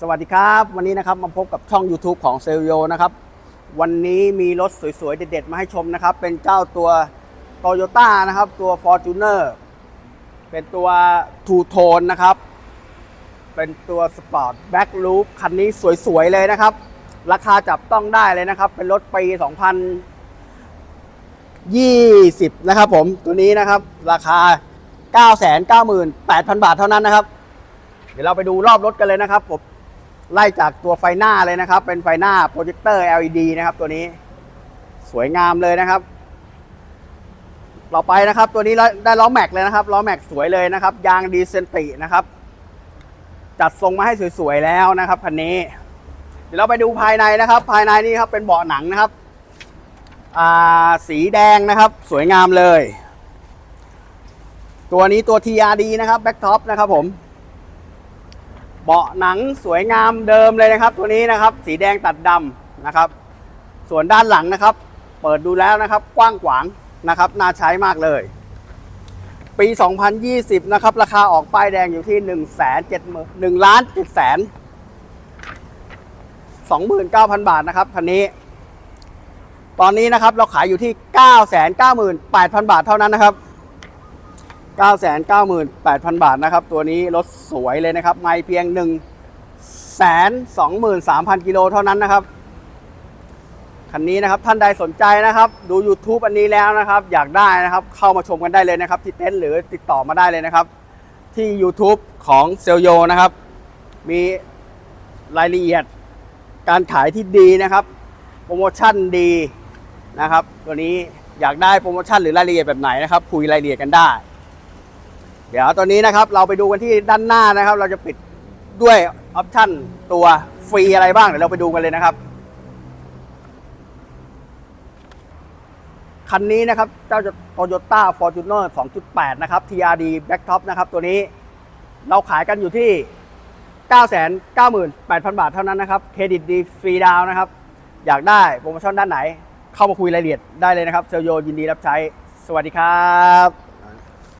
สวัสดีครับ วันนี้นะครับมาพบกับช่อง YouTube ของเซลโยนะครับ วันนี้มีรถสวยๆ เด็ดๆ มาให้ชมนะครับ เป็นเจ้าตัว Toyota นะครับ ตัว Fortuner เป็นตัวทูโทนนะครับ เป็นตัวสปอร์ตแบ็กลูปคันนี้สวยๆ เลยนะครับ ราคาจับต้องได้เลยนะครับ เป็นรถปี 2020 นะครับผมตัวนี้นะครับ ราคา 998,000 บาทเท่านั้นนะครับเดี๋ยวเราไปดูรอบรถกันเลยนะครับผม ไล่จากตัวไฟหน้าเลยนะครับ เป็นไฟหน้าโปรเจคเตอร์ LED นะครับตัวนี้สวยงามเลยนะครับ ต่อไปนะครับ ตัวนี้ได้ล้อแม็กเลยนะครับล้อแม็กสวยเลยนะครับ ยางดีเซนตินะครับ จัดทรงมาให้สวยๆแล้วนะครับคันนี้ เดี๋ยวเราไปดูภายในนะครับ ภายในนี่ครับเป็นเบาะหนังนะครับสีแดงนะครับ สวยงามเลย ตัวนี้ตัว TRD นะครับแบ็กท็อปนะครับผม เบาะหนังสวยงามเดิมเลยนะครับ ตัวนี้นะครับ สีแดงตัดดำนะครับ ส่วนด้านหลังนะครับ เปิดดูแล้วนะครับ กว้างขวางนะครับ น่าใช้มากเลย ปี 2020 นะครับ ราคาออกป้ายแดงอยู่ที่ 1 7 0 0 0 1ล้าน7แสน29,000 บาทนะครับคันนี้ ตอนนี้นะครับเราขายอยู่ที่ 998,000 บาทเท่านั้นนะครับ 998,000 บาทนะครับ ตัวนี้รถสวยเลยนะครับ ไม่เพียง 1 2 3 0 0 0 กิโลเท่านั้นนะครับ คันนี้นะครับท่านใดสนใจนะครับ ดู YouTube อันนี้แล้วนะครับ อยากได้นะครับเข้ามาชมกันได้เลยนะครับ ที่เต็นท์หรือติดต่อมาได้เลยนะครับ ที่ YouTube ของเซลโยนะครับ มีรายละเอียดการขายที่ดีนะครับ โปรโมชั่นดีนะครับ ตัวนี้อยากได้โปรโมชั่นหรือรายละเอียดแบบไหนนะครับ คุยรายละเอียดกันได้ เดี๋ยวตอนนี้นะครับเราไปดูกันที่ด้านหน้านะครับ เราจะปิดด้วยออปชั่นตัวฟรีอะไรบ้างเดี๋ยวเราไปดูกันเลยนะครับคันนี้นะครับเจ้าโตโยต้าฟอร์จูเนอร์2.8 นะครับ TRD Black Top นะครับ ตัวนี้เราขายกันอยู่ที่ 998,000 บาทเท่านั้นนะครับ เครดิตดีฟรีดาวน์นะครับ อยากได้โปรโมชั่นด้านไหน เข้ามาคุยรายละเอียดได้เลยนะครับ เซลโยยินดีรับใช้ สวัสดีครับ